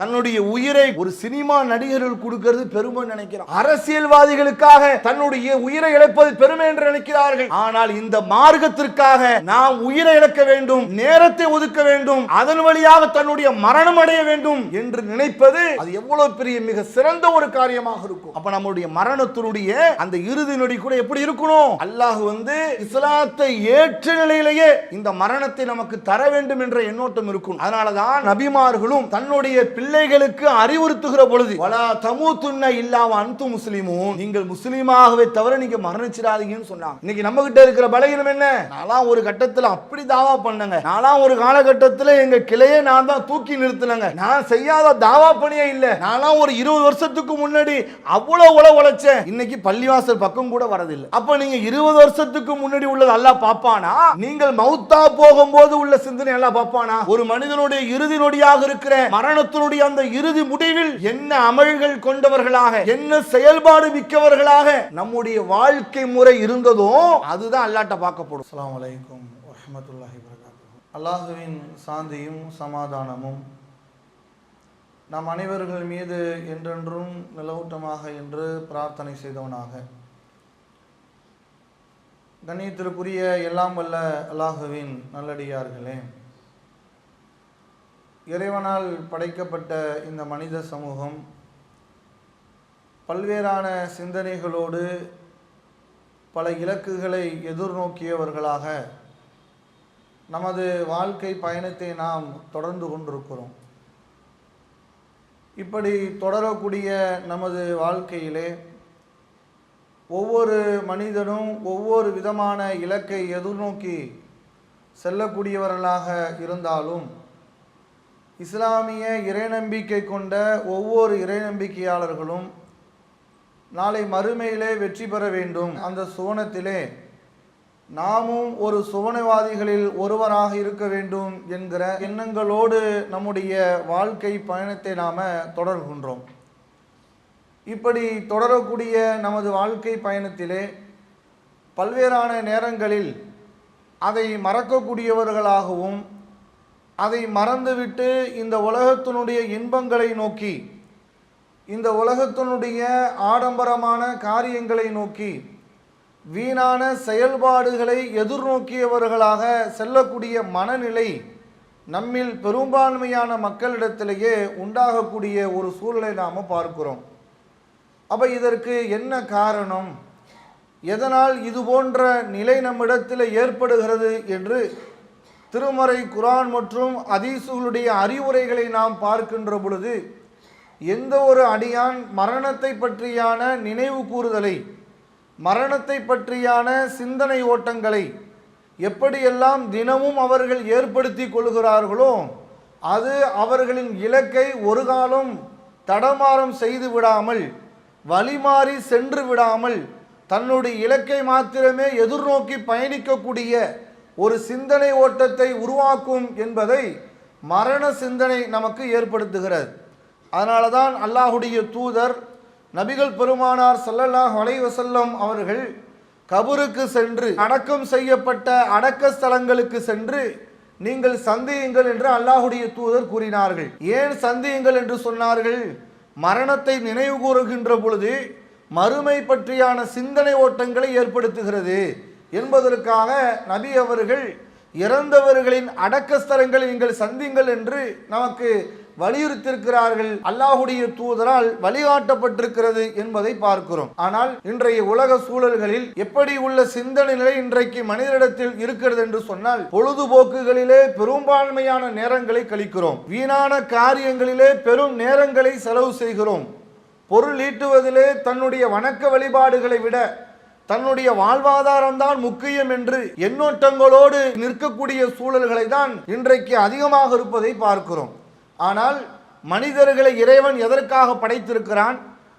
தன்னுடைய உயிரை ஒரு சினிமா நடிகர்கள் கொடுக்கிறது பெருமை நினைக்கிறார் அரசியல்வாதிகளுக்காக தன்னுடைய உயிரை இழப்பது பெருமை என்று நினைக்கிறார்கள். ஆனால் இந்த மார்க்கத்திற்காக நாம் உயிரை இழக்க வேண்டும் நேரத்தை ஒதுக்க வேண்டும் அதன் வழியாக தன்னுடைய மரணம் அடைய வேண்டும் என்று நினைப்பது அது எவ்வளவு பெரிய மிக சிறந்த ஒரு காரியமாக இருக்கும். அப்ப நம்முடைய மரணத்தினுடைய அந்த இறுதி நொடி கூட எப்படி இருக்கணும்? அல்லாஹ் வந்து இஸ்லாத்தை ஏற்ற நிலையிலேயே இந்த மரணத்தை நமக்கு தர வேண்டும் என்ற எண்ணோட்டம் இருக்கும். அதனாலதான் நபிமார்களும் தன்னுடைய பிள்ளைகளுக்கு அறிவுறுத்துகிற பொழுது வலா தமுத்துன்ன இல்லாம அன்து முஸ்லிமும் நீங்கள் முஸ்லீமாகவே தவிர நீங்க மரணிச்சிடாதீங்கன்னு சொன்னாங்க. இன்னைக்கு நம்ம கிட்ட இருக்கிற பலகீனம் என்ன? நான்லாம் ஒரு கட்டத்துல அப்படி தாவா பண்ணங்க. நான்லாம் ஒரு காலகட்டத்துல எங்க கிளையே நான் தான் தூக்கி நிறுத்தினங்க. நான் செய்யாத தாவா பணியே இல்ல. நான்லாம் ஒரு இருபது வருஷத்துக்கு முன்னாடி அவ்வளவு உழ உழைச்சேன். இன்னைக்கு பள்ளிவாசல் பக்கம் கூட வரதில்லை. அப்ப நீங்க இருபது வருஷத்துக்கு முன்னாடி உள்ளது அல்லாஹ் பாப்பானா? நீங்கள் மௌத்தா போகும்போது உள்ள சிந்தனை எல்லாம் பாப்பானா? ஒரு மனிதனுடைய இறுதி நொடியாக இருக்கிற மரணத்தினுடைய அவர்களுடைய அந்த இறுதி முடிவில் என்ன அமல்கள் கொண்டவர்களாக என்ன செயல்பாடு மிக்கவர்களாக நம்முடைய வாழ்க்கை முறை இருந்ததோ அதுதான் அல்லாட்ட பார்க்கப்படும். அஸ்லாம் வலைக்கும் வரமத்துல்லாஹி வரகாத்துஹு அல்லாஹுவின் சாந்தியும் சமாதானமும் நம் அனைவர்கள் மீது என்றென்றும் நிலவூட்டமாக என்று பிரார்த்தனை செய்தவனாக. கண்ணியத்திற்குரிய எல்லாம் வல்ல அல்லாஹுவின் நல்லடியார்களே இறைவனால் படைக்கப்பட்ட இந்த மனித சமூகம் பல்வேறான சிந்தனைகளோடு பல இலக்குகளை எதிர்நோக்கியவர்களாக நமது வாழ்க்கை பயணத்தை நாம் தொடர்ந்து கொண்டிருக்கிறோம். இப்படி தொடரக்கூடிய நமது வாழ்க்கையிலே ஒவ்வொரு மனிதனும் ஒவ்வொரு விதமான இலக்கை எதிர்நோக்கி செல்லக்கூடியவர்களாக இருந்தாலும் இஸ்லாமிய இறைநம்பிக்கை கொண்ட ஒவ்வொரு இறைநம்பிக்கையாளர்களும் நாளை மறுமையிலே வெற்றி பெற வேண்டும். அந்த சுவனத்திலே நாமும் ஒரு சுவனவாதிகளில் ஒருவராக இருக்க வேண்டும் என்கிற எண்ணங்களோடு நம்முடைய வாழ்க்கை பயணத்தை நாம் தொடர்கின்றோம். இப்படி தொடரக்கூடிய நமது வாழ்க்கை பயணத்திலே பல்வேறான நேரங்களில் அதை மறக்கக்கூடியவர்களாகவும் அதை மறந்துவிட்டு இந்த உலகத்தினுடைய இன்பங்களை நோக்கி இந்த உலகத்தினுடைய ஆடம்பரமான காரியங்களை நோக்கி வீணான செயல்பாடுகளை எதிர்நோக்கியவர்களாக செல்லக்கூடிய மனநிலை நம்மில் பெரும்பான்மையான மக்களிடத்திலேயே உண்டாகக்கூடிய ஒரு சூழலை நாம் பார்க்கிறோம். அப்போ இதற்கு என்ன காரணம்? எதனால் இது போன்ற நிலை நம்மிடத்தில் ஏற்படுகிறது என்று திருமறை குரான் மற்றும் அதீசுகளுடைய அறிவுரைகளை நாம் பார்க்கின்ற பொழுது எந்த ஒரு அடியான் மரணத்தை பற்றியான நினைவு கூறுதலை மரணத்தை பற்றியான சிந்தனை ஓட்டங்களை எப்படியெல்லாம் தினமும் அவர்கள் ஏற்படுத்தி கொள்கிறார்களோ அது அவர்களின் இலக்கை ஒரு காலம் தடமாறம் செய்து விடாமல் வழிமாறி சென்று விடாமல் தன்னுடைய இலக்கை மாத்திரமே எதிர்நோக்கி பயணிக்கக்கூடிய ஒரு சிந்தனை ஓட்டத்தை உருவாக்கும் என்பதை மரண சிந்தனை நமக்கு ஏற்படுத்துகிறது. அதனால தான் அல்லாஹுடைய தூதர் நபிகள் பெருமானார் ஸல்லல்லாஹு வலைவசல்லம் அவர்கள் கபருக்கு சென்று அடக்கம் செய்யப்பட்ட அடக்க ஸ்தலங்களுக்கு சென்று நீங்கள் சந்தியுங்கள் என்று அல்லாஹுடைய தூதர் கூறினார்கள். ஏன் சந்தியுங்கள் என்று சொன்னார்கள்? மரணத்தை நினைவு கூறுகின்ற பொழுது மறுமை பற்றியான சிந்தனை ஓட்டங்களை ஏற்படுத்துகிறது. என்பதற்காக நபி அவர்கள் இறந்தவர்களின் அடக்கஸ்தலங்களை நீங்கள் சந்திங்கள் என்று நமக்கு வலியுறுத்தியிருக்கிறார்கள். அல்லாஹுடைய தூதரால் வழிகாட்டப்பட்டிருக்கிறது என்பதை பார்க்கிறோம். ஆனால் இன்றைய உலக சூழல்களில் எப்படி உள்ள சிந்தனை நிலை இன்றைக்கு மனிதனிடத்தில் இருக்கிறது என்று சொன்னால் பொழுதுபோக்குகளிலே பெரும்பான்மையான நேரங்களை கழிக்கிறோம். வீணான காரியங்களிலே பெரும் நேரங்களை செலவு செய்கிறோம். பொருள் ஈட்டுவதிலே தன்னுடைய வணக்க வழிபாடுகளை விட தன்னுடைய வாழ்வாதாரம் தான் முக்கியம் என்று எண்ணோட்டங்களோடு நிற்கக்கூடிய சூழல்களை தான் இன்றைக்கு அதிகமாக இருப்பதை பார்க்கிறோம். ஆனால் மனிதர்களை இறைவன் எதற்காக படைத்திருக்கிறான்?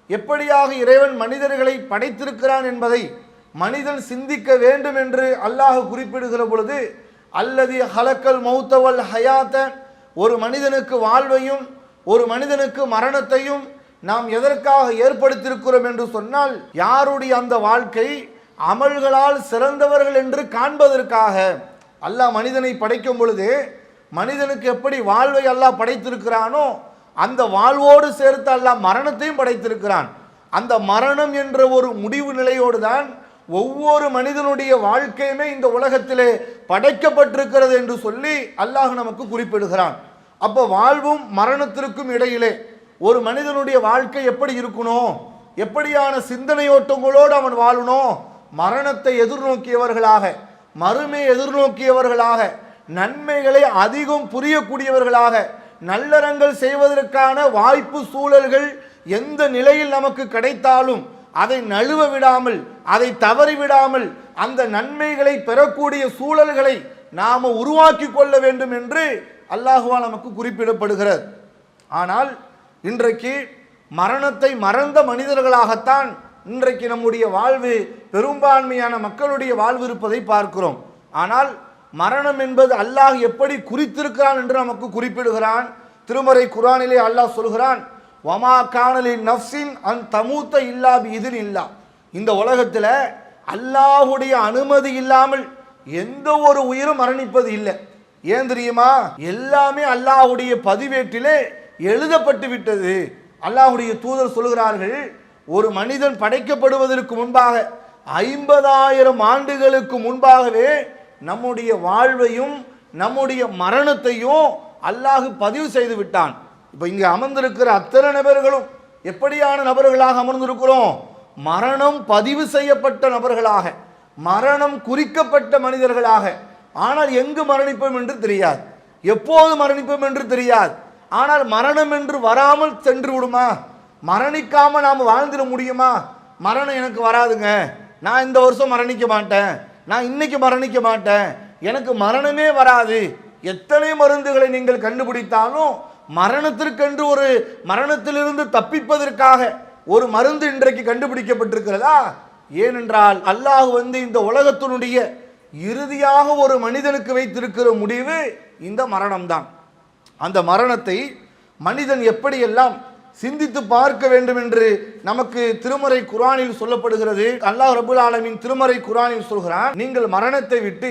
எப்படியாக இறைவன் மனிதர்களை படைத்திருக்கிறான் என்பதை மனிதன் சிந்திக்க வேண்டும் என்று அல்லாஹ் குறிப்பிடுகிற பொழுது அல்லது ஹலக்கல் மௌத்தவல் ஹயாத்த. ஒரு மனிதனுக்கு வாழ்வையும் ஒரு மனிதனுக்கு மரணத்தையும் நாம் எதற்காக ஏற்படுத்தியிருக்கிறோம் என்று சொன்னால் யாருடைய அந்த வாழ்க்கை அமல்களால் சிறந்தவர்கள் என்று காண்பதற்காக. அல்லாஹ் மனிதனை படைக்கும் பொழுது மனிதனுக்கு எப்படி வாழ்வை அல்லாஹ் படைத்திருக்கிறானோ அந்த வாழ்வோடு சேர்த்து அல்லாஹ் மரணத்தையும் படைத்திருக்கிறான். அந்த மரணம் என்ற ஒரு முடிவு நிலையோடு தான் ஒவ்வொரு மனிதனுடைய வாழ்க்கையுமே இந்த உலகத்திலே படைக்கப்பட்டிருக்கிறது என்று சொல்லி அல்லாஹ் நமக்கு குறிப்பிடுகிறான். அப்போ வாழ்வும் மரணத்திற்கும் இடையிலே ஒரு மனிதனுடைய வாழ்க்கை எப்படி இருக்கணும் எப்படியான சிந்தனையோட்டங்களோடு அவன் வாழணும் மரணத்தை எதிர்நோக்கியவர்களாக மறுமை எதிர்நோக்கியவர்களாக நன்மைகளை அதிகம் புரியக்கூடியவர்களாக நல்லறங்கள் செய்வதற்கான வாய்ப்பு சூழல்கள் எந்த நிலையில் நமக்கு கிடைத்தாலும் அதை நழுவ விடாமல் அதை தவறி விடாமல் அந்த நன்மைகளை பெறக்கூடிய சூழல்களை நாம் உருவாக்கி கொள்ள வேண்டும் என்று அல்லாஹுவா நமக்கு குறிப்பிடப்படுகிறது ஆனால் இன்றைக்கு மரணத்தை மறந்த மனிதர்களாகத்தான் இன்றைக்கு நம்முடைய வாழ்வு பெரும்பான்மையான மக்களுடைய வாழ்வு இருப்பதை பார்க்கிறோம். ஆனால் மரணம் என்பது அல்லாஹ் எப்படி குறித்திருக்கிறான் என்று நமக்கு குறிப்பிடுகிறான். திருமறை குரானிலே அல்லாஹ் சொல்கிறான் வமா காணலின் நஃப்சின் அன் தமூத்த இல்லா இதில் இல்லா இந்த உலகத்தில் அல்லாஹுடைய அனுமதி இல்லாமல் எந்த ஒரு உயிரும் மரணிப்பது இல்லை. ஏன் தெரியுமா? எல்லாமே அல்லாஹுடைய பதிவேட்டிலே எழுதப்பட்டு விட்டது. அல்லாஹுடைய தூதர் சொல்கிறார்கள் ஒரு மனிதன் படைக்கப்படுவதற்கு முன்பாக ஐம்பதாயிரம் ஆண்டுகளுக்கு முன்பாகவே நம்முடைய வாழ்வையும் நம்முடைய மரணத்தையும் அல்லாஹ் பதிவு செய்து விட்டான். இப்போ இங்கே அமர்ந்திருக்கிற அத்தனை நபர்களும் எப்படியான நபர்களாக அமர்ந்திருக்கிறோம்? மரணம் பதிவு செய்யப்பட்ட நபர்களாக மரணம் குறிக்கப்பட்ட மனிதர்களாக. ஆனால் எங்கு மரணிப்போம் என்று தெரியாது. எப்போது மரணிப்போம் என்று தெரியாது. ஆனால் மரணம் என்று வராமல் சென்று விடுமா? மரணிக்காமல் நாம் வாழ்ந்துட முடியுமா? மரணம் எனக்கு வராதுங்க. நான் இந்த வருஷம் மரணிக்க மாட்டேன். நான் இன்னைக்கு மரணிக்க மாட்டேன். எனக்கு மரணமே வராது. எத்தனை மருந்துகளை நீங்கள் கண்டுபிடித்தாலும் மரணத்திற்கென்று ஒரு மரணத்திலிருந்து தப்பிப்பதற்காக ஒரு மருந்து இன்றைக்கு கண்டுபிடிக்கப்பட்டிருக்கிறதா? ஏனென்றால் அல்லாஹ் வந்து இந்த உலகத்தினுடைய இறுதியாக ஒரு மனிதனுக்கு வைத்திருக்கிற முடிவு இந்த மரணம்தான். அந்த மரணத்தை மனிதன் எப்படியெல்லாம் சிந்தித்து பார்க்க வேண்டும் என்று நமக்கு திருமறை குரானில் சொல்லப்படுகிறது. அல்லாஹ் ரபுல் ஆலமின் திருமறை குரானில் சொல்கிறான் நீங்கள் மரணத்தை விட்டு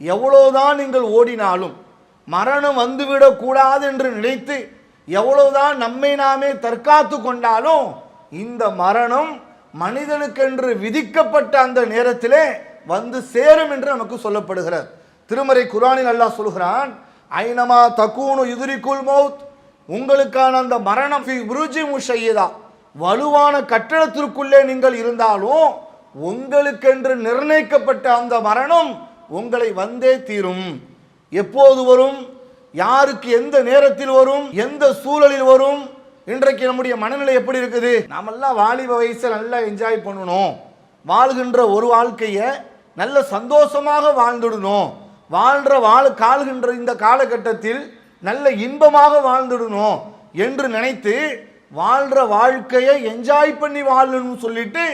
எவ்வளவுதான் நீங்கள் ஓடினாலும் மரணம் வந்துவிடக்கூடாது என்று நினைத்து எவ்வளவுதான் நம்மை நாமே தற்காத்து கொண்டாலும் இந்த மரணம் மனிதனுக்கென்று விதிக்கப்பட்ட அந்த நேரத்திலே வந்து சேரும் என்று நமக்கு சொல்லப்படுகிறது. திருமறை குரானில் அல்லாஹ் சொல்கிறான் ஐனமா தக்கூனு யுதுரிக்குல் மௌத். உங்களுக்கான அந்த மரணம் ஃபி முஷையதா. வலுவான கட்டடத்திற்குள்ளே நீங்கள் இருந்தாலும் உங்களுக்கென்று நிர்ணயிக்கப்பட்ட அந்த மரணம் உங்களை வந்தே தீரும். எப்போது வரும்? யாருக்கு எந்த நேரத்தில் வரும்? எந்த சூழலில் வரும்? இன்றைக்கு நம்முடைய மனநிலை எப்படி இருக்குது? நாமெல்லாம் வாலிப வயசில் நல்லா என்ஜாய் பண்ணணும். வாழ்கின்ற ஒரு வாழ்க்கையை நல்ல சந்தோஷமாக வாழ்ந்துடணும். வாழ்கிற வாழ் கால்கின்ற இந்த காலகட்டத்தில் நல்ல இன்பமாக வாழ்ந்துடணும் என்று நினைத்து வாழ்கிற வாழ்க்கையை என்ஜாய் பண்ணி வாழணும்னு சொல்லிட்டு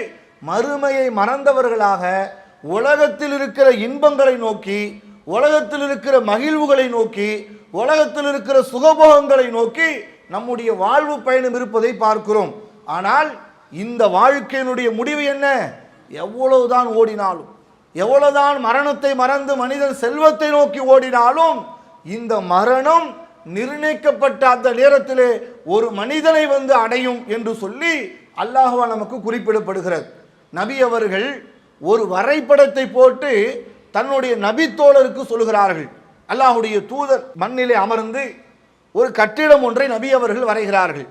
மறுமையை மறந்தவர்களாக உலகத்தில் இருக்கிற இன்பங்களை நோக்கி உலகத்தில் இருக்கிற மகிழ்வுகளை நோக்கி உலகத்தில் இருக்கிற சுகபோகங்களை நோக்கி நம்முடைய வாழ்வு பயணம் இருப்பதை பார்க்கிறோம். ஆனால் இந்த வாழ்க்கையினுடைய முடிவு என்ன? எவ்வளவுதான் ஓடினாலும். எவ்வளவுதான் மரணத்தை மறந்து மனிதன் செல்வத்தை நோக்கி ஓடினாலும் இந்த மரணம் நிர்ணயிக்கப்பட்ட அந்த நேரத்திலே ஒரு மனிதனை வந்து அடையும் என்று சொல்லி அல்லாஹுவா நமக்கு குறிப்பிடப்படுகிறது. நபி அவர்கள் ஒரு வரைபடத்தை போட்டு தன்னுடைய நபித்தோழருக்கு சொல்கிறார்கள். அல்லாஹுடைய தூதர் மண்ணிலே அமர்ந்து ஒரு கட்டிடம் ஒன்றை நபி அவர்கள் வரைகிறார்கள்.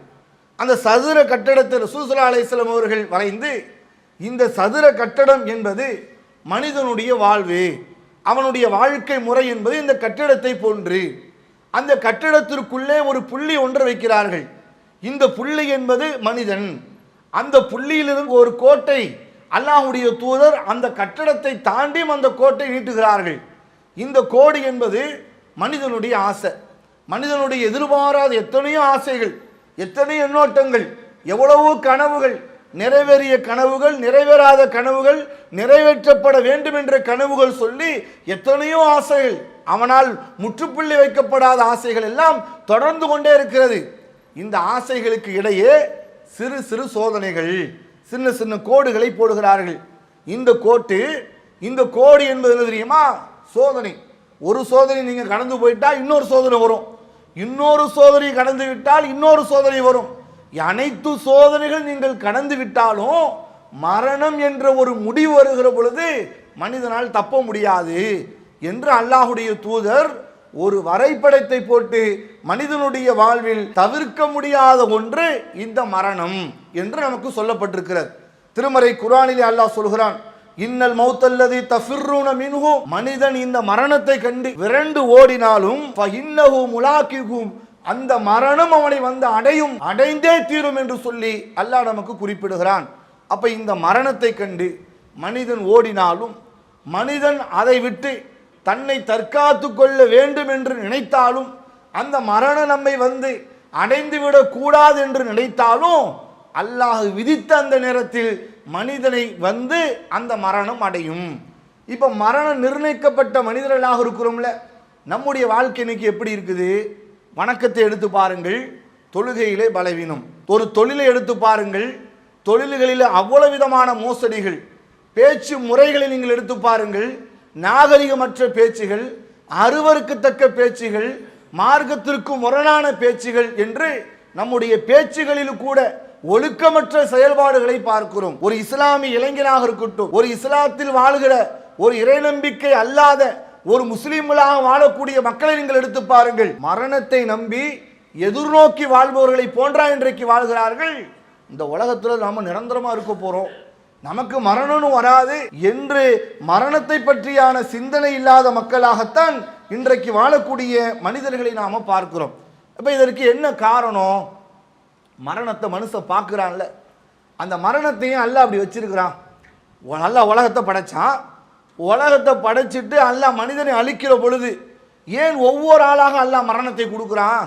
அந்த சதுர கட்டிடத்தில் ரசூசலா அலைஹிஸ்ஸலாம் அவர்கள் வரைந்து இந்த சதுர கட்டடம் என்பது மனிதனுடைய வாழ்வு அவனுடைய வாழ்க்கை முறை என்பது இந்த கட்டிடத்தை போன்று. அந்த கட்டிடத்திற்குள்ளே ஒரு புள்ளி ஒன்று வைக்கிறார்கள். இந்த புள்ளி என்பது மனிதன். அந்த புள்ளியிலிருந்து ஒரு கோட்டை அல்லாஹுடைய தூதர் அந்த கட்டடத்தை தாண்டியும் அந்த கோட்டை நீட்டுகிறார்கள். இந்த கோடு என்பது மனிதனுடைய ஆசை. மனிதனுடைய எதிர்பாராத எத்தனையோ ஆசைகள் எத்தனையோ எண்ணோட்டங்கள் எவ்வளவோ கனவுகள் நிறைவேறிய கனவுகள் நிறைவேறாத கனவுகள் நிறைவேற்றப்பட வேண்டும் என்ற கனவுகள் சொல்லி எத்தனையோ ஆசைகள் அவனால் முற்றுப்புள்ளி வைக்கப்படாத ஆசைகள் எல்லாம் தொடர்ந்து கொண்டே இருக்கிறது. இந்த ஆசைகளுக்கு இடையே சிறு சிறு சோதனைகள் சின்ன சின்ன கோடுகளை போடுகிறார்கள். இந்த கோட்டு இந்த கோடு என்பது என்ன தெரியுமா? சோதனை. ஒரு சோதனை நீங்கள் கடந்து போயிட்டால் இன்னொரு சோதனை வரும். இன்னொரு சோதனை கடந்து விட்டால் இன்னொரு சோதனை வரும். அனைத்து சோதனைகள் நீங்கள் கடந்து விட்டாலும் மரணம் என்ற ஒரு முடிவு வருகிற பொழுது மனிதனால் தப்ப முடியாது என்று அல்லாஹுடைய தூதர் ஒரு வரைபடத்தை போட்டு மனிதனுடைய வாழ்வில் தவிர்க்க முடியாத ஒன்று இந்த மரணம் என்று நமக்கு சொல்லப்பட்டிருக்கிறது. திருமறை குரானிலே அல்லாஹ் சொல்கிறான் இன்னல் மௌத்தல்லதி தஃபிர்ரூன மின்ஹு. மனிதன் இந்த மரணத்தை கண்டு விரண்டு ஓடினாலும் ஃபஇன்னஹு முலாக்கிகும் அந்த மரணம் அவனை வந்து அடையும் அடைந்தே தீரும் என்று சொல்லி அல்லாஹ் நமக்கு குறிப்பிடுகிறான். அப்ப இந்த மரணத்தை கண்டு மனிதன் ஓடினாலும் மனிதன் அதை விட்டு தன்னை தற்காத்து கொள்ள வேண்டும் என்று நினைத்தாலும் அந்த மரணம் நம்மை வந்து அடைந்து விடக்கூடாது என்று நினைத்தாலும் அல்லாஹ் விதித்த அந்த நேரத்தில் மனிதனை வந்து அந்த மரணம் அடையும். இப்போ மரணம் நிர்ணயிக்கப்பட்ட மனிதர்களாக இருக்கிறோம்ல நம்முடைய வாழ்க்கை இன்னைக்கு எப்படி இருக்குது? வணக்கத்தை எடுத்து பாருங்கள். தொழுகையிலே பலவீனம். ஒரு தொழிலை எடுத்து பாருங்கள். தொழில்களில் அவ்வளவு விதமான மோசடிகள். பேச்சு முறைகளை நீங்கள் எடுத்து பாருங்கள். நாகரிகமற்ற பேச்சுகள் அருவருக்கத்தக்க பேச்சுகள் மார்க்கத்திற்கு முரணான பேச்சுகள் என்று நம்முடைய பேச்சுகளில் கூட ஒழுக்கமற்ற செயல்பாடுகளை பார்க்கிறோம். ஒரு இஸ்லாமிய இளைஞனாக இருக்கட்டும் ஒரு இஸ்லாத்தில் வாழ்கிற ஒரு இறை நம்பிக்கை அல்லாத ஒரு முஸ்லீம்களாக வாழக்கூடிய மக்களை நீங்கள் எடுத்து பாருங்கள். மரணத்தை நம்பி எதிர்நோக்கி வாழ்பவர்களை போன்றா இன்றைக்கு வாழ்கிறார்கள். இந்த உலகத்தில் நாம் நிரந்தரமாக இருக்க போகிறோம் நமக்கு மரணம் வராது. என்று மரணத்தை பற்றியான சிந்தனை இல்லாத மக்களாகத்தான் இன்றைக்கு வாழக்கூடிய மனிதர்களை நாம் பார்க்கிறோம். இப்போ இதற்கு என்ன காரணம்? மரணத்தை மனுஷன் பார்க்குறான்ல. அந்த மரணத்தையும் அல்ல அப்படி வச்சிருக்கிறான். உ- நல்லா உலகத்தை படைச்சான். உலகத்தை படைச்சிட்டு அல்லாஹ் மனிதனை அழிக்கிற பொழுது ஏன் ஒவ்வொரு ஆளாக அல்லாஹ் மரணத்தை கொடுக்குறான்?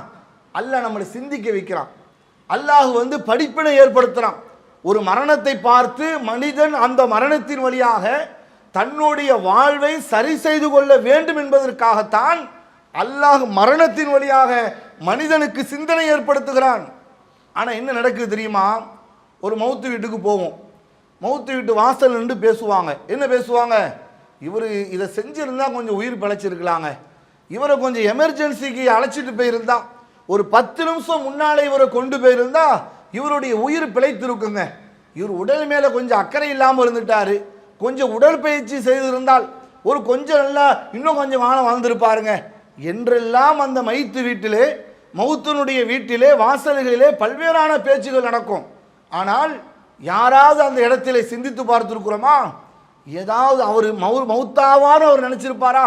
அல்லாஹ் நம்மளை சிந்திக்க வைக்கிறான். அல்லாஹ் வந்து படிப்பினை ஏற்படுத்துகிறான் ஒரு மரணத்தை பார்த்து மனிதன் அந்த மரணத்தின் வழியாக தன்னுடைய வாழ்வை சரி செய்து கொள்ள வேண்டும் என்பதற்காகத்தான் அல்லாஹ் மரணத்தின் வழியாக மனிதனுக்கு சிந்தனை ஏற்படுத்துகிறான். ஆனால் என்ன நடக்குது தெரியுமா? ஒரு மௌத்து வீட்டுக்கு போவோம். மௌத்து வீட்டு வாசல் நின்று பேசுவாங்க. என்ன பேசுவாங்க? இவர் இதை செஞ்சுருந்தால் கொஞ்சம் உயிர் பிழைச்சிருக்கலாங்க. இவரை கொஞ்சம் எமர்ஜென்சிக்கு அழைச்சிட்டு போயிருந்தா ஒரு பத்து நிமிஷம் முன்னாலே இவரை கொண்டு போயிருந்தா இவருடைய உயிர் பிழைத்திருக்குங்க. இவர் உடல் மேலே கொஞ்சம் அக்கறை இல்லாமல் இருந்துட்டாரு. கொஞ்சம் உடற்பயிற்சி செய்திருந்தால் ஒரு கொஞ்சம் நல்லா இன்னும் கொஞ்சம் வானம் வாழ்ந்திருப்பாருங்க. என்றெல்லாம் அந்த மைத்து வீட்டிலே மௌத்தனுடைய வீட்டிலே வாசல்களிலே பல்வேறான பேச்சுகள் நடக்கும். ஆனால் யாராவது அந்த இடத்திலே சிந்தித்து பார்த்துருக்குறோமா? ஏதாவது அவர் மௌ மௌத்தாவான்னு அவர் நினச்சிருப்பாரா?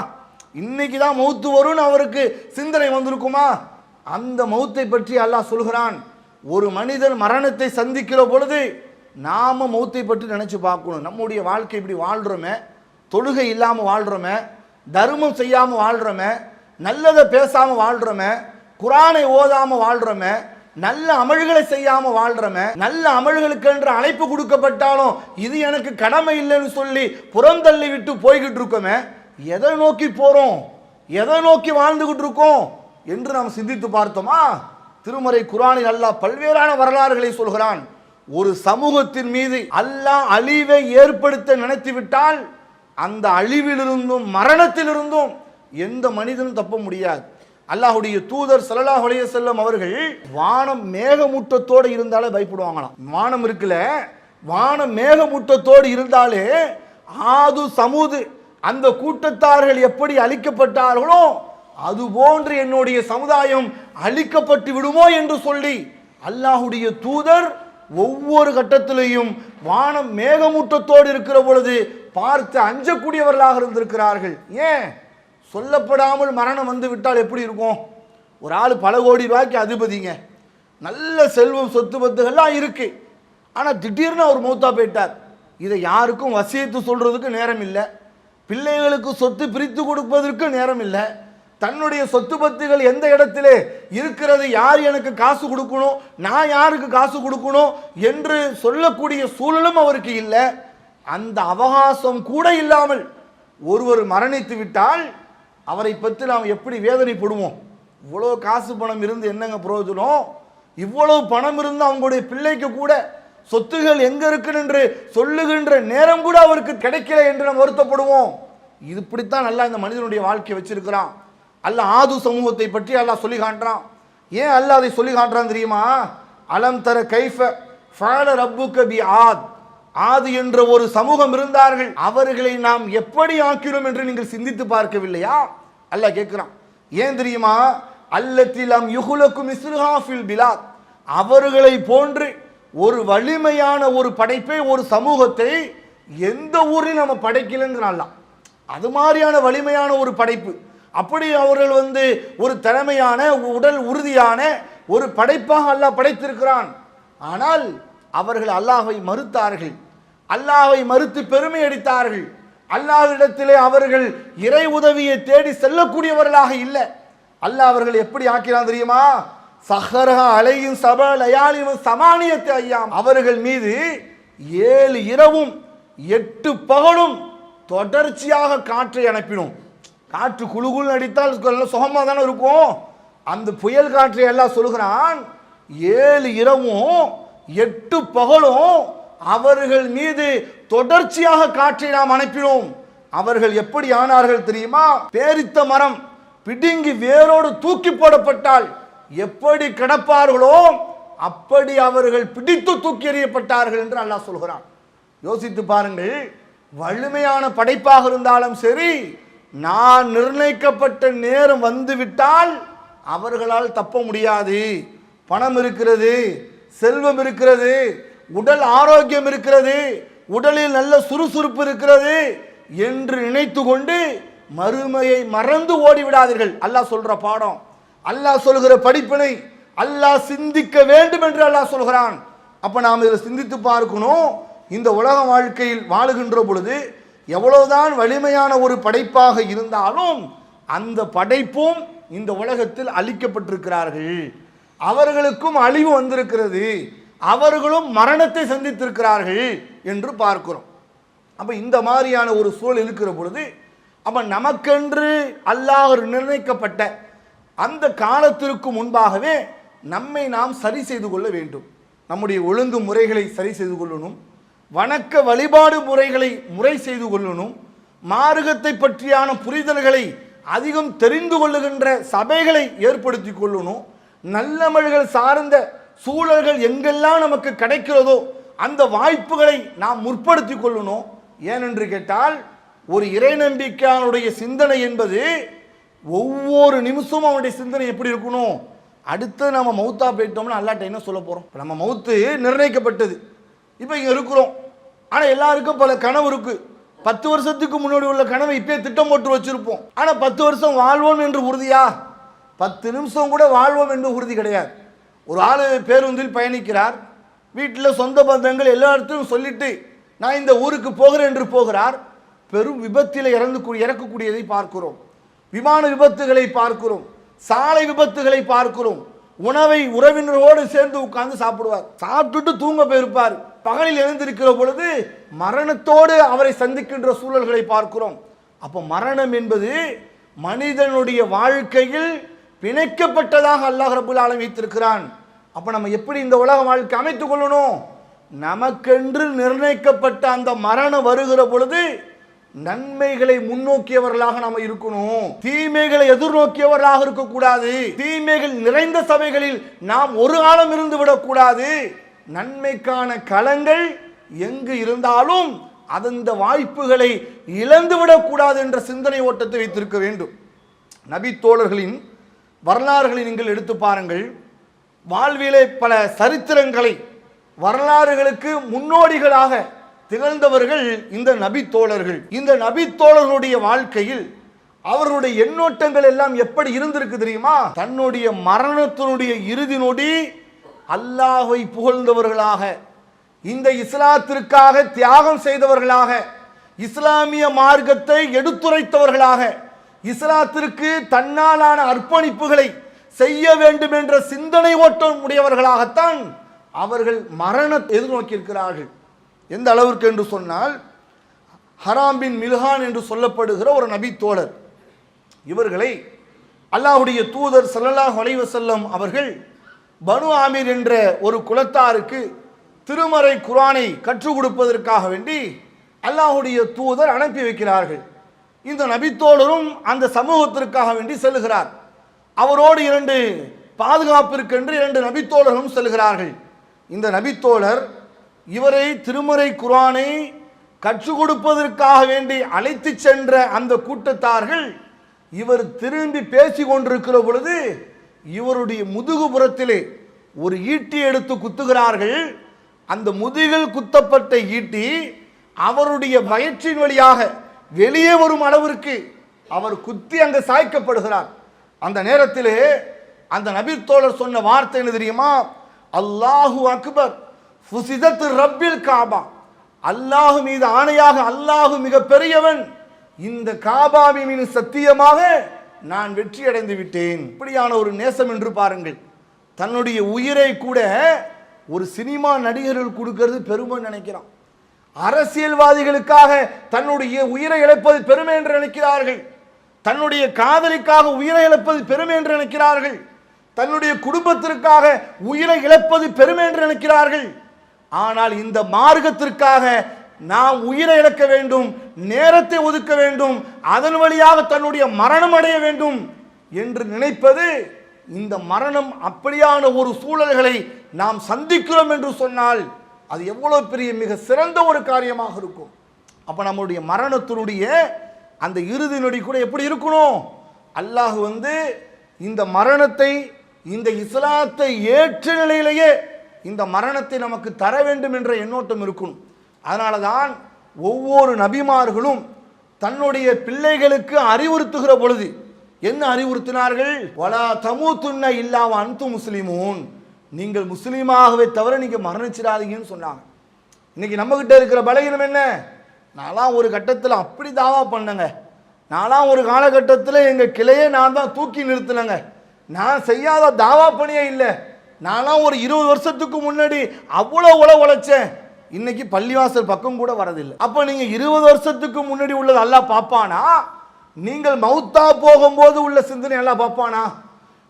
இன்னைக்கு தான் மௌத்து வரும்னு அவருக்கு சிந்தனை வந்திருக்குமா? அந்த மௌத்தை பற்றி அல்லாஹ் சொல்கிறான் ஒரு மனிதன் மரணத்தை சந்திக்கிற பொழுது நாம மௌத்தை பற்றி நினச்சி பார்க்கணும். நம்முடைய வாழ்க்கை இப்படி வாழ்கிறோமே தொழுகை இல்லாமல் வாழ்கிறோமே தர்மம் செய்யாமல் வாழ்கிறோமே நல்லதை பேசாமல் வாழ்கிறோமே குரானை ஓதாமல் வாழ்கிறோமே நல்ல அமல்களை செய்யாம வாழ்றவன் நல்ல அமல்களுக்கு என்று அழைப்பு கொடுக்கப்பட்டாலும் இது எனக்கு கடமை இல்லைன்னு சொல்லி புறந்தள்ளி விட்டு போய்கிட்டு இருக்கோமே எதை நோக்கி போறோம் எதை நோக்கி வாழ்ந்துகிட்டு இருக்கோம் என்று நாம் சிந்தித்து பார்த்தோமா? திருமறை குரானில் அல்லாஹ் பல்வேறான வரலாறுகளை சொல்கிறான். ஒரு சமூகத்தின் மீது அல்லாஹ் அழிவை ஏற்படுத்த நினைத்து விட்டால் அந்த அழிவிலிருந்தும் மரணத்திலிருந்தும் எந்த மனிதனும் தப்ப முடியாது. அல்லாஹுடைய தூதர் சல்லாஹ் அலைய செல்லம் அவர்கள் வானம் மேகமூட்டத்தோடு இருந்தாலே பயப்படுவாங்களாம். வானம் இருக்குல்ல வானம் மேகமூட்டத்தோடு இருந்தாலே ஆது சமூது அந்த கூட்டத்தார்கள் எப்படி அழிக்கப்பட்டார்களோ அதுபோன்று என்னுடைய சமுதாயம் அழிக்கப்பட்டு விடுமோ என்று சொல்லி அல்லாஹுடைய தூதர் ஒவ்வொரு கட்டத்திலையும் வானம் மேகமூட்டத்தோடு இருக்கிற பொழுது பார்த்து அஞ்சக்கூடியவர்களாக இருந்திருக்கிறார்கள். ஏன்? சொல்லப்படாமல் மரணம் வந்து விட்டால் எப்படி இருக்கும்? ஒரு ஆள் பல கோடி ரூபாய்க்கு அதிபதிங்க. நல்ல செல்வம் சொத்து பத்துகள்லாம் இருக்கு. ஆனால் திடீர்னு அவர் மூத்தா போயிட்டார். இதை யாருக்கும் வசியத்து சொல்றதுக்கு நேரம் இல்லை பிள்ளைகளுக்கு சொத்து பிரித்து கொடுப்பதற்கு நேரம் இல்லை தன்னுடைய சொத்து பத்துகள் எந்த இடத்திலே இருக்கிறது யார் எனக்கு காசு கொடுக்கணும் நான் யாருக்கு காசு கொடுக்கணும் என்று சொல்லக்கூடிய சூழலும் அவருக்கு இல்லை. அந்த அவகாசம் கூட இல்லாமல் ஒருவர் மரணித்து விட்டால் அவரை பற்றி நாம் எப்படி வேதனைப்படுவோம்? இவ்வளோ காசு பணம் இருந்து என்னங்க பிரயோஜனம்? இவ்வளவு பணம் இருந்து அவங்களுடைய பிள்ளைக்கு கூட சொத்துகள் எங்க இருக்குன்னு என்று சொல்லுகின்ற நேரம் கூட அவருக்கு கிடைக்கல என்று நாம் வருத்தப்படுவோம். இது இப்படித்தான் நல்லா இந்த மனிதனுடைய வாழ்க்கையை வச்சிருக்கிறான். அல்ல ஆது சமூகத்தை பற்றி அல்லாஹ் சொல்லி காட்டுறான். ஏன் அல்ல அதை சொல்லி காட்டுறான் தெரியுமா? அலம் தர கைஃப ஃபேல ரப்பு கபி ஆத். ஆது என்ற ஒரு சமூகம் இருந்தார்கள். அவர்களை நாம் எப்படி ஆக்கிறோம் என்று நீங்கள் சிந்தித்து பார்க்கவில்லையா? அல்லாஹ் கேட்கிறான். ஏன் தெரியுமா? அல்லத்திலம் யுகுலக்கும் இஸ்ருஹாஃபில் பிலாத். அவர்களை போன்று ஒரு வலிமையான ஒரு படைப்பை ஒரு சமூகத்தை எந்த ஊரில் நம்ம படைக்கலங்கிறான் அது மாதிரியான வலிமையான ஒரு படைப்பு. அப்படி அவர்கள் வந்து ஒரு திறமையான உடல் உறுதியான ஒரு படைப்பாக அல்லாஹ் படைத்திருக்கிறான். ஆனால் அவர்கள் அல்லாஹை மறுத்தார்கள். அல்லாஹை மறுத்து பெருமை அடித்தார்கள். அல்லாஹ்விடத்திலே அவர்கள் இறை உதவியை தேடி செல்லக்கூடியவர்களாக இல்லை. அல்லாஹ் அவர்கள் எப்படி ஆக்கிறான் தெரியுமா? சஹரஹா அலையும் சப லயாலியும் சமானியத்தை ஐயாம். அவர்கள் மீது ஏழு இரவும் எட்டு பகலும் தொடர்ச்சியாக காற்றை அனுப்பினோம். காற்று குழு அடித்தால் நல்ல சுகமாக தானே இருக்கும். அந்த புயல் காற்றை எல்லாம் சொல்கிறான் ஏழு இரவும் எட்டு பகலும் அவர்கள் மீது தொடர்ச்சியாக காற்றை நாம் அனுப்பினோம். அவர்கள் எப்படி ஆனார்கள் தெரியுமா? பேரித்த மரம் பிடுங்கி வேரோடு தூக்கி போடப்பட்டால் எப்படி கிடப்பார்களோ அப்படி அவர்கள் பிடித்து தூக்கி எறியப்பட்டார்கள் என்று அல்லாஹ் சொல்கிறான். யோசித்து பாருங்கள் வலிமையான படைப்பாக இருந்தாலும் சரி நான் நிர்ணயிக்கப்பட்ட நேரம் வந்துவிட்டால் அவர்களால் தப்ப முடியாது. பணம் இருக்கிறது செல்வம் இருக்கிறது உடல் ஆரோக்கியம் இருக்கிறது உடலில் நல்ல சுறுசுறுப்பு இருக்கிறது என்று நினைத்து கொண்டு மறுமையை மறந்து ஓடிவிடாதீர்கள். அல்லாஹ் சொல்ற பாடம் அல்லாஹ் சொல்கிற படிப்பினை அல்லாஹ் சிந்திக்க வேண்டும் என்று அல்லாஹ் சொல்கிறான். அப்ப நாம் இதில் சிந்தித்து பார்க்கணும் இந்த உலக வாழ்க்கையில் வாழுகின்ற பொழுது எவ்வளவுதான் வலிமையான ஒரு படைப்பாக இருந்தாலும் அந்த படைப்பும் இந்த உலகத்தில் அழிக்கப்பட்டிருக்கிறார்கள். அவர்களுக்கும் அழிவு வந்திருக்கிறது. அவர்களும் மரணத்தை சந்தித்திருக்கிறார்கள் என்று பார்க்கிறோம். அப்போ இந்த மாதிரியான ஒரு சூழல் இருக்கிற பொழுது அப்போ நமக்கென்று அல்லாஹ் நிர்ணயிக்கப்பட்ட அந்த காலத்திற்கு முன்பாகவே நம்மை நாம் சரி செய்து கொள்ள வேண்டும். நம்முடைய ஒழுங்கு முறைகளை சரி செய்து கொள்ளணும். வணக்க வழிபாடு முறைகளை முறை செய்து கொள்ளணும். மார்க்கத்தை பற்றியான புரிதல்களை அதிகம் தெரிந்து கொள்ளுகின்ற சபைகளை ஏற்படுத்தி கொள்ளணும். நல்லமல்கள் சார்ந்த சூழல்கள் எங்கெல்லாம் நமக்கு கிடைக்கிறதோ அந்த வாய்ப்புகளை நாம் முற்படுத்தி கொள்ளணும். ஏனென்று கேட்டால் ஒரு இறை நம்பிக்கையானுடைய சிந்தனை என்பது ஒவ்வொரு நிமிஷமும் அவனுடைய சிந்தனை எப்படி இருக்கணும்? அடுத்து நம்ம மௌத்தா போயிட்டோம்னா அல்லாட்ட என்ன சொல்ல போகிறோம் நம்ம மௌத்து நிர்ணயிக்கப்பட்டது. இப்போ இங்கே இருக்கிறோம். ஆனால் எல்லாருக்கும் பல கனவு இருக்கு. பத்து வருஷத்துக்கு முன்னாடி உள்ள கனவை இப்பயே திட்டம் போட்டு வச்சிருப்போம். ஆனால் பத்து வருஷம் வாழ்வோம் என்று உறுதியா? பத்து நிமிஷம் கூட வாழ்வோம் என்று உறுதி கிடையாது. ஒரு ஆள் பேருந்தில் பயணிக்கிறார். வீட்டில் சொந்த பந்தங்கள் எல்லா இடத்தையும் சொல்லிட்டு நான் இந்த ஊருக்கு போகிறேன் என்று போகிறார். பெரும் விபத்தில் இறந்து இறக்கக்கூடியதை பார்க்கிறோம். விமான விபத்துகளை பார்க்கிறோம். சாலை விபத்துகளை பார்க்கிறோம். உணவை உறவினரோடு சேர்ந்து உட்கார்ந்து சாப்பிடுவார். சாப்பிட்டுட்டு தூங்க போயிருப்பார். பகலில் எழுந்திருக்கிற பொழுது மரணத்தோடு அவரை சந்திக்கின்ற சூழல்களை பார்க்கிறோம். அப்போ மரணம் என்பது மனிதனுடைய வாழ்க்கையில் பிணைக்கப்பட்டதாக அல்லாஹ் ரபுல் ஆலம் வைத்திருக்கிறான். அப்போ நம்ம எப்படி இந்த உலக வாழ்க்கை அமைத்துக் கொள்ளணும்? நமக்கென்று நிர்ணயிக்கப்பட்ட அந்த மரணம் வருகிற பொழுது நன்மைகளை முன்னோக்கியவர்களாக நாம இருக்கணும். தீமைகளை எதிர்நோக்கியவர்களாக இருக்கக்கூடாது. தீமைகள் நிறைந்த சபைகளில் நாம் ஒரு காலம் இருந்து விடக்கூடாது நன்மைக்கான களங்கள் எங்கு இருந்தாலும் அந்த வாய்ப்புகளை இழந்து விடக்கூடாது என்ற சிந்தனை ஓட்டத்தை வைத்திருக்க வேண்டும். நபி தோழர்களின் வரலாறுகளை நீங்கள் எடுத்து பாருங்கள். வாழ்விலே பல சரித்திரங்களை வரலாறுகளுக்கு முன்னோடிகளாக திகழ்ந்தவர்கள் இந்த நபி தோழர்கள் இந்த நபி தோழர்களுடைய வாழ்க்கையில் அவருடைய எண்ணோட்டங்கள் எல்லாம் எப்படி இருந்திருக்கு தெரியுமா? தன்னுடைய மரணத்தினுடைய இறுதி நொடி அல்லாஹை புகழ்ந்தவர்களாக இந்த இஸ்லாத்திற்காக தியாகம் செய்தவர்களாக இஸ்லாமிய மார்க்கத்தை எடுத்துரைத்தவர்களாக இஸ்லாத்திற்கு தன்னாலான அர்ப்பணிப்புகளை செய்ய வேண்டும் என்ற சிந்தனை ஓட்டம் உடையவர்களாகத்தான் அவர்கள் மரணத்தை எதிர்நோக்கியிருக்கிறார்கள். எந்த அளவிற்கு என்று சொன்னால் ஹராம்பின் மில்ஹான் என்று சொல்லப்படுகிற ஒரு நபி தோழர் இவர்களை அல்லாஹுடைய தூதர் ஸல்லல்லாஹு அலைஹி செல்லம் அவர்கள் பனு ஆமீர் என்ற ஒரு குலத்தாருக்கு திருமறை குரானை கற்றுக் கொடுப்பதற்காக வேண்டி அல்லாஹுடைய தூதர் அனுப்பி வைக்கிறார்கள். இந்த நபித்தோழரும் அந்த சமூகத்திற்காக வேண்டி செல்கிறார் அவரோடு இரண்டு பாதுகாப்பிற்கென்று இரண்டு நபித்தோழர்களும் செல்கிறார்கள் இந்த நபித்தோழர் இவரை திருமறை குரானை கற்றுக் கொடுப்பதற்காக வேண்டி அழைத்து சென்ற அந்த கூட்டத்தார்கள் இவர் திரும்பி பேசி கொண்டிருக்கிற பொழுது இவருடைய முதுகுபுறத்திலே ஒரு ஈட்டி எடுத்து குத்துகிறார்கள். அந்த முதுகில் குத்தப்பட்ட ஈட்டி அவருடைய வயிற்றின் வழியாக வெளியே வரும் அளவிற்கு அவர் குத்தி அங்கு சாய்க்கப்படுகிறார். அந்த நேரத்திலே அந்த நபித்தோழர் சொன்ன வார்த்தை என்ன தெரியுமா? அல்லாஹு அக்பர் ஃபுசிதத்து ரப்பில் காபா. அல்லாஹு மீது ஆணையாக அல்லாஹு மிக பெரியவன். இந்த காபாவி மீது சத்தியமாக நான் வெற்றி அடைந்து விட்டேன். இப்படியான ஒரு நேசம் என்று பாருங்கள். தன்னுடைய உயிரை கூட ஒரு சினிமா நடிகர்கள் கொடுக்கறது பெருமை நினைக்கிறான். அரசியல்வாதிகளுக்காக தன்னுடைய உயிரை இழப்பது பெருமை என்று நினைக்கிறார்கள். தன்னுடைய காதலிக்காக உயிரை இழப்பது பெருமை என்று நினைக்கிறார்கள். தன்னுடைய குடும்பத்திற்காக உயிரை இழப்பது பெருமை என்று நினைக்கிறார்கள். ஆனால் இந்த மார்க்கத்திற்காக நாம் உயிரை இழக்க வேண்டும் நேரத்தை ஒதுக்க வேண்டும் அதன் வழியாக தன்னுடைய மரணம் அடைய வேண்டும் என்று நினைப்பது இந்த மரணம் அப்படியான ஒரு சூழல்களை நாம் சந்திக்கிறோம் என்று சொன்னால் அது எவ்வளோ பெரிய மிக சிறந்த ஒரு காரியமாக இருக்கும். அப்போ நம்மளுடைய மரணத்தினுடைய அந்த இறுதி நொடி கூட எப்படி இருக்கணும்? அல்லாஹ் வந்து இந்த மரணத்தை இந்த இஸ்லாத்தை ஏற்ற நிலையிலேயே இந்த மரணத்தை நமக்கு தர வேண்டும் என்ற எண்ணோட்டம் இருக்கணும். அதனால தான் ஒவ்வொரு நபிமார்களும் தன்னுடைய பிள்ளைகளுக்கு அறிவுறுத்துகிற பொழுது என்ன அறிவுறுத்தினார்கள்? வலா தமூத்துன்ன இல்லாம அன்பு முஸ்லிமூன். நீங்கள் முஸ்லீமாகவே தவிர நீங்கள் மரணிச்சிடாதீங்கன்னு சொன்னாங்க. இன்னைக்கு நம்மக்கிட்ட இருக்கிற பலகீனம் என்ன? நான்லாம் ஒரு கட்டத்தில் அப்படி தாவா பண்ணேங்க. நான்லாம் ஒரு காலகட்டத்தில் எங்கள் கிளையே நான் தான் தூக்கி நிறுத்தினேங்க. நான் செய்யாத தாவா பணியே இல்லை. நான்லாம் ஒரு இருபது வருஷத்துக்கு முன்னாடி அவ்வளோ உழ உழைச்சேன். இன்னைக்கு பள்ளிவாசல் பக்கம் கூட வரதில்லை. அப்போ நீங்கள் இருபது வருஷத்துக்கு முன்னாடி உள்ளது பார்ப்பானா நீங்கள் மௌத்தா போகும்போது உள்ள சிந்தனை எல்லாம் பார்ப்பானா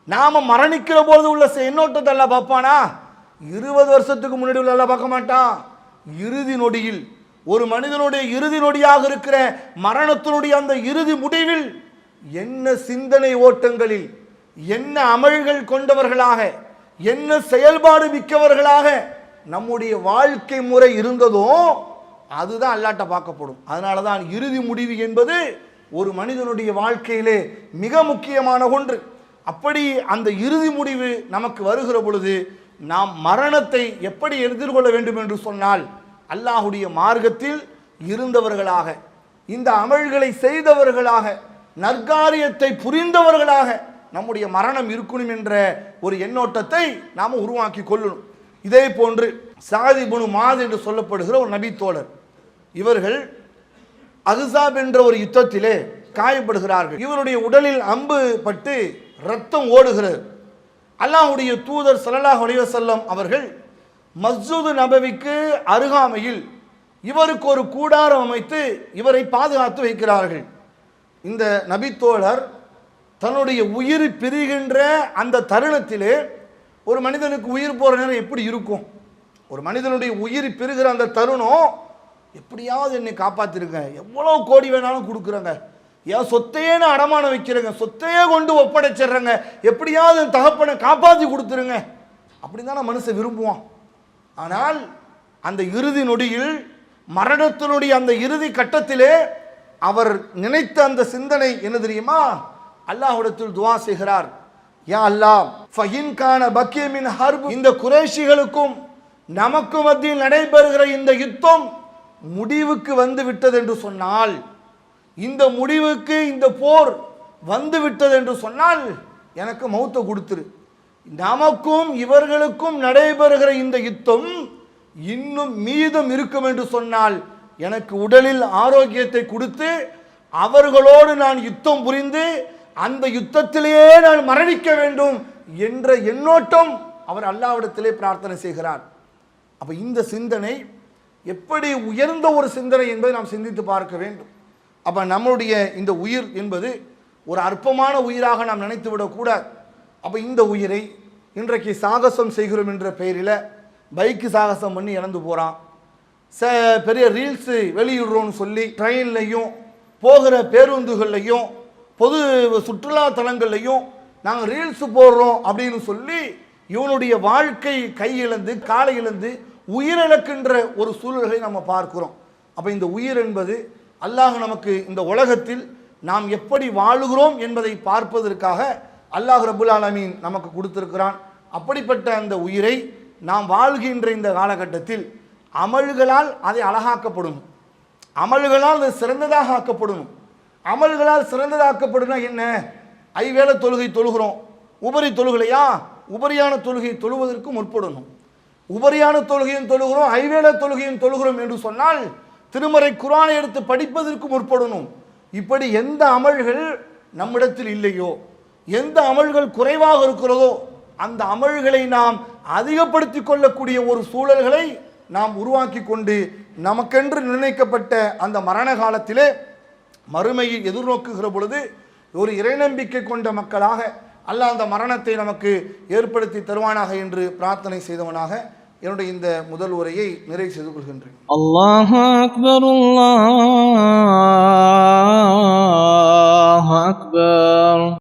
நாம மரணிக்கிற போது உள்ள செ- எண்ணோட்டத்தை எல்லாம் பார்ப்பானா இருபது வருஷத்துக்கு முன்னாடி உள்ள பார்க்க மாட்டான். இறுதி நொடியில் ஒரு மனிதனுடைய இறுதி நொடியாக இருக்கிற மரணத்தினுடைய அந்த இறுதி முடிவில் என்ன சிந்தனை ஓட்டங்களில் என்ன அமல்கள் கொண்டவர்களாக என்ன செயல்பாடு மிக்கவர்களாக நம்முடைய வாழ்க்கை முறை இருந்ததோ அதுதான் அல்லாட்ட பார்க்கப்படும். அதனால தான் இறுதி முடிவு என்பது ஒரு மனிதனுடைய வாழ்க்கையிலே மிக முக்கியமான ஒன்று. அப்படி அந்த இறுதி முடிவு நமக்கு வருகிற பொழுது நாம் மரணத்தை எப்படி எதிர்கொள்ள வேண்டும் என்று சொன்னால் அல்லாஹுடைய மார்க்கத்தில் இருந்தவர்களாக இந்த அமல்களை செய்தவர்களாக நற்காரியத்தை புரிந்தவர்களாக நம்முடைய மரணம் இருக்கணும் என்ற ஒரு எண்ணோட்டத்தை நாம் உருவாக்கி கொள்ளணும். இதே போன்று சாதி புனு மாத் என்று சொல்லப்படுகிற ஒரு நபித்தோழர் இவர்கள் அகுசாப் என்ற ஒரு யுத்தத்திலே காயப்படுகிறார்கள். இவருடைய உடலில் அம்பு பட்டு ரத்தம் ஓடுகிறது. அல்லாஹ்வுடைய தூதர் சல்லாஹ் செல்லம் அவர்கள் மஸ்ஜூது நபவிக்கு அருகாமையில் இவருக்கு ஒரு கூடாரம் அமைத்து இவரை பாதுகாத்து வைக்கிறார்கள். இந்த நபித்தோழர் தன்னுடைய உயிர் பிரிகின்ற அந்த தருணத்திலே ஒரு மனிதனுக்கு உயிர் போகிற நேரம் எப்படி இருக்கும்? ஒரு மனிதனுடைய உயிர் பெறுகிற அந்த தருணம் எப்படியாவது என்னை காப்பாற்றிருங்க எவ்வளோ கோடி வேணாலும் கொடுக்குறேங்க. ஏன் சொத்தையே நான் அடமானம் வைக்கிறேங்க. சொத்தையே கொண்டு ஒப்படைச்சிடுறேங்க. எப்படியாவது தகப்பனை காப்பாற்றி கொடுத்துருங்க. அப்படி தான் மனுஷன் விரும்புவான். ஆனால் அந்த இறுதி நொடியில் மரணத்தினுடைய அந்த இறுதி கட்டத்திலே அவர் நினைத்த அந்த சிந்தனை என்ன தெரியுமா? அல்லாஹுடத்தில் துவா செய்கிறார். யா அல்லாஹ் ஃபஹின் பக்கியமின் ஹர்பு. இந்த குறைஷிகளுக்கும் நமக்கு மத்தியில் நடைபெறுகிற இந்த யுத்தம் முடிவுக்கு வந்து விட்டது என்று சொன்னால் இந்த முடிவுக்கு இந்த போர் வந்து விட்டது என்று சொன்னால் எனக்கு மௌத்த கொடுத்துரு. நமக்கும் இவர்களுக்கும் நடைபெறுகிற இந்த யுத்தம் இன்னும் மீதம் இருக்கும் என்று சொன்னால் எனக்கு உடலில் ஆரோக்கியத்தை கொடுத்து அவர்களோடு நான் யுத்தம் புரிந்து அந்த யுத்தத்திலேயே நான் மரணிக்க வேண்டும் என்ற எண்ணோட்டம் அவர் அல்லாவிடத்திலே பிரார்த்தனை செய்கிறார். அப்ப இந்த சிந்தனை எப்படி உயர்ந்த ஒரு சிந்தனை என்பதை நாம் சிந்தித்து பார்க்க வேண்டும். அப்போ நம்மளுடைய இந்த உயிர் என்பது ஒரு அற்பமான உயிராக நாம் நினைத்து விடக்கூடாது அப்போ இந்த உயிரை இன்றைக்கு சாகசம் செய்கிறோம் என்ற பெயரில் பைக்கு சாகசம் பண்ணி இறந்து போகிறான் ச பெரிய ரீல்ஸு வெளியிடுறோன்னு சொல்லி ட்ரெயின்லையும் போகிற பேருந்துகள்லையும் பொது சுற்றுலா தலங்கள்லையும் நாங்கள் ரீல்ஸு போடுறோம் அப்படின்னு சொல்லி இவனுடைய வாழ்க்கை கையிழந்து காலை இழந்து உயிரிழக்கின்ற ஒரு சூழல்களை நம்ம பார்க்குறோம். அப்போ இந்த உயிர் என்பது அல்லாஹ் நமக்கு இந்த உலகத்தில் நாம் எப்படி வாழுகிறோம் என்பதை பார்ப்பதற்காக அல்லாஹ் ரபுல் ஆலமீன் நமக்கு கொடுத்திருக்கிறான். அப்படிப்பட்ட அந்த உயிரை நாம் வாழ்கின்ற இந்த காலகட்டத்தில் அமல்களால் அதை அழகாக்கப்படணும் அமல்களால் அது சிறந்ததாக ஆக்கப்படணும் அமல்களால் சிறந்ததாக்கப்படுனா என்ன? ஐவேளை தொழுகை தொழுகிறோம். உபரி தொழுகலையா? உபரியான தொழுகை தொழுவதற்கு முற்படணும். உபரியான தொழுகையும் தொழுகிறோம் ஐவேளை தொழுகையும் தொழுகிறோம் என்று சொன்னால் திருமறை குரானை எடுத்து படிப்பதற்கு முற்படணும். இப்படி எந்த அமல்கள் நம்மிடத்தில் இல்லையோ எந்த அமல்கள் குறைவாக இருக்கிறதோ அந்த அமல்களை நாம் அதிகப்படுத்தி கொள்ளக்கூடிய ஒரு சூழல்களை நாம் உருவாக்கி கொண்டு நமக்கென்று நிர்ணயிக்கப்பட்ட அந்த மரண காலத்திலே மறுமையை எதிர்நோக்குகிற பொழுது ஒரு இறைநம்பிக்கை கொண்ட மக்களாக அல்ல அந்த மரணத்தை நமக்கு ஏற்படுத்தி தருவானாக என்று பிரார்த்தனை செய்தவனாக என்னுடைய இந்த முதல் உரையை நிறைவு செய்து கொள்கின்றேன். அல்லாஹ் அக்பர் அல்லாஹ் அக்பர்.